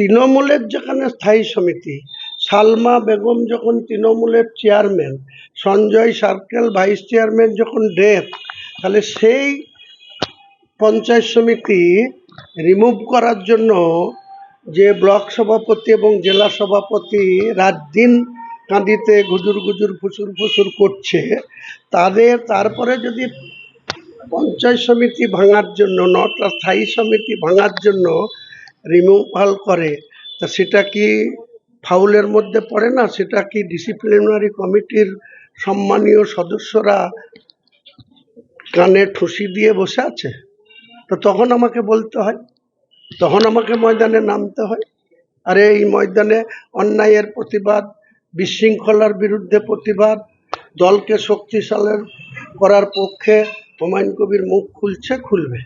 তৃণমূলের যেখানে স্থায়ী সমিতি, সালমা বেগম যখন তৃণমূলের চেয়ারম্যান, সঞ্জয় সার্কেল ভাইস চেয়ারম্যান যখন ডেথ, তাহলে সেই পঞ্চায়েত সমিতি রিমুভ করার জন্য যে ব্লক সভাপতি এবং জেলা সভাপতি রাত দিন কাঁদিতে গুজুর গুজুর ফুসুর ফুসুর করছে, তাদের, তারপরে যদি পঞ্চায়েত সমিতি ভাঙার জন্য, নটা স্থায়ী সমিতি ভাঙার জন্য রিমুভাল করে, তা সেটা কি ফাউলের মধ্যে পড়ে না? সেটা কি ডিসিপ্লিনারি কমিটির সম্মানীয় সদস্যরা কানে ঠুসি দিয়ে বসে আছে? তো তখন আমাকে বলতে হয়, তখন আমাকে ময়দানে নামতে হয়। আরে, এই ময়দানে অন্যায়ের প্রতিবাদ, বিশৃঙ্খলার বিরুদ্ধে প্রতিবাদ, দলকে শক্তিশালী করার পক্ষে হুমায়ুন কবির মুখ খুলছে, খুলবে।